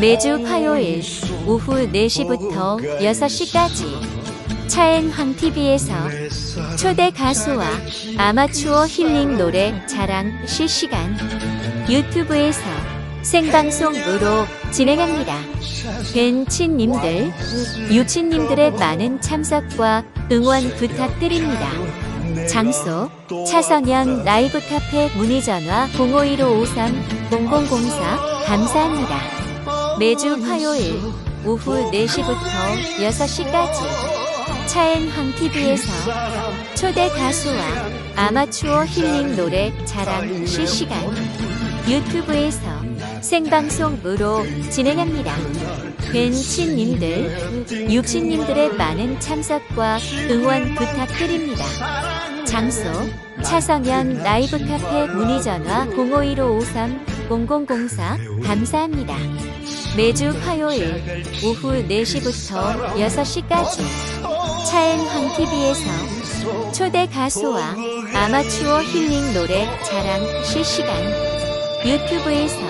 매주 화요일 오후 4시부터 6시까지 차엔 황TV에서 초대 가수와 아마추어 힐링 노래 자랑 실시간 유튜브에서 생방송으로 진행합니다. 벤치님들, 유치님들의 많은 참석과 응원 부탁드립니다. 장소 차성현 라이브 카페 문의 전화 051-553-0004 감사합니다. 매주 화요일 오후 4시부터 6시까지 차엔 황TV에서 초대 가수와 아마추어 힐링 노래 자랑 실시간 유튜브에서 생방송으로 진행합니다. 벤치님들, 육신님들의 많은 참석과 응원 부탁드립니다. 장소 차성현 라이브 카페 문의 전화 051-553-0004 감사합니다. 매주 화요일 오후 4시부터 6시까지 차엔 황TV에서 초대 가수와 아마추어 힐링 노래 자랑 실시간 유튜브에서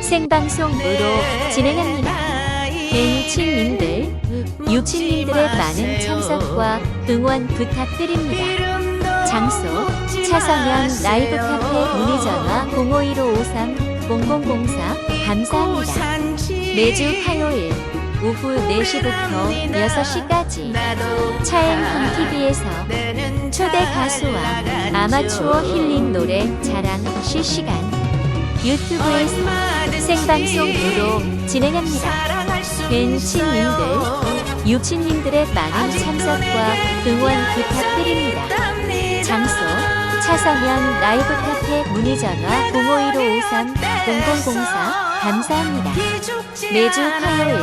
생방송으로 진행합니다. 벤치님들, 유치님들의 많은 참석과 응원 부탁드립니다. 장소 차성현 라이브 카페 문의 전화 051-553-0004 감사합니다. 매주 화요일 오후 4시부터 6시까지 차엔 황TV에서 초대 가수와 아마추어 힐링 노래 자랑 실시간 유튜브에서 생방송으로 진행합니다. 벤치님들, 유치님들의 많은 참석과 응원 부탁드립니다. 차성현 라이브 카페 문의 전화 051-553-0004 감사합니다. 매주 화요일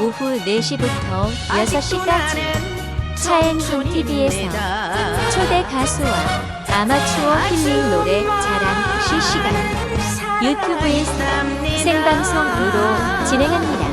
오후 4시부터 6시까지 차엔 황TV에서 초대 가수와 아마추어 힐링 노래 자랑 실시간 유튜브에서 생방송으로 진행합니다.